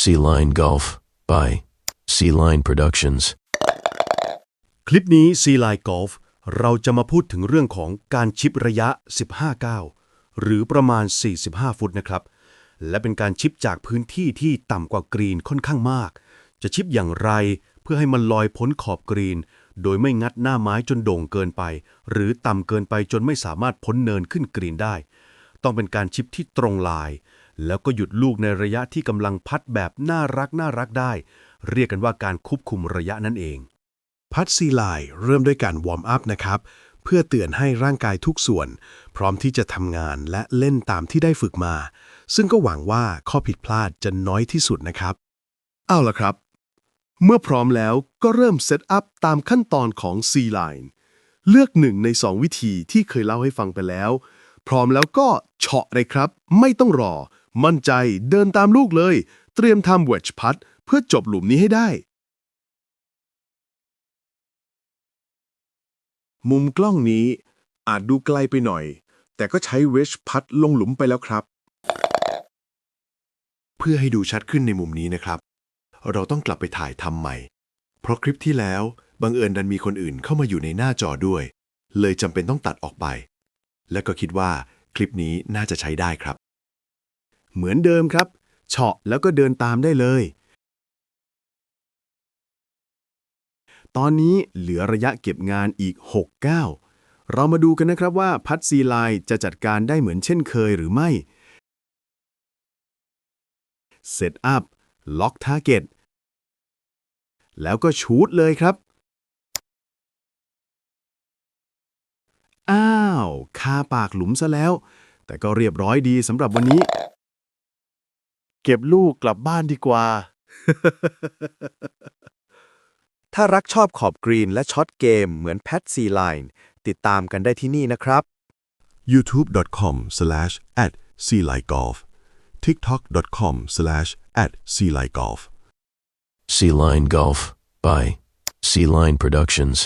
Sea Line Golf by Sea Line Productions. คลิปนี้ c l i n e Golf เราจะมาพูดถึงเรื่องของการชิประยะ 15ก้าวหรือประมาณ 45 ฟุตนะครับ และเป็นการชิปจากพื้นที่ที่ต่ำกว่ากรีนค่อนข้างมาก จะชิปอย่างไรเพื่อให้มันลอยพ้นขอบกรีน โดยไม่งัดหน้าไม้จนโด่งเกินไป หรือต่ำเกินไปจนไม่สามารถพ้นเนินขึ้นกรีนได้ ต้องเป็นการชิปที่ตรงลาย แล้วก็หยุดลูกในระยะที่กำลังพัดแบบน่ารักน่ารักได้ เรียกกันว่าการควบคุมระยะนั่นเอง พัดซีไลน์เริ่มด้วยการวอร์มอัพนะครับ เพื่อเตือนให้ร่างกายทุกส่วน พร้อมที่จะทำงานและเล่นตามที่ได้ฝึกมา ซึ่งก็หวังว่าข้อผิดพลาดจะน้อยที่สุดนะครับ เอาละครับ เมื่อพร้อมแล้วก็เริ่มเซตอัพตามขั้นตอนของ C Line เลือกหนึ่งใน 2 วิธีที่เคยเล่าให้ฟังไปแล้ว พร้อมแล้วก็เฉาะเลยครับ ไม่ต้องรอ มั่นใจเดินตามลูกเลย เตรียมทำเวชพัดเพื่อจบหลุมนี้ให้ได้ มุมกล้องนี้อาจดูไกลไปหน่อย แต่ก็ใช้เวชพัดลงหลุมไปแล้วครับ เพื่อให้ดูชัดขึ้นในมุมนี้นะครับ เราต้องกลับไปถ่ายทำใหม่ เพราะคลิปที่แล้วบังเอิญดันมีคนอื่นเข้ามาอยู่ในหน้าจอด้วย เลยจำเป็นต้องตัดออกไป และก็คิดว่าคลิปนี้น่าจะใช้ได้ครับ เหมือนเดิมครับ เฉาะแล้วก็เดินตามได้เลย ตอนนี้เหลือระยะเก็บงานอีก6ก้าวเรามาดูกันนะครับว่าพัดซีไลน์จะจัดการได้เหมือนเช่นเคยหรือไม่เซตอัพล็อกทาร์เก็ตแล้วก็ชูดเลยครับ อ้าว คาปากหลุมซะแล้ว แต่ก็เรียบร้อยดีสำหรับวันนี้ เก็บลูกกลับบ้านดีกว่า ถ้ารักชอบขอบกรีนและช็อตเกมเหมือนแพทซีไลน์ติดตามกันได้ที่นี่นะครับ youtube.com slash at c l i g o l f tiktok.com slash at c l i g o l f Sea Line Golf by Sea Line Productions.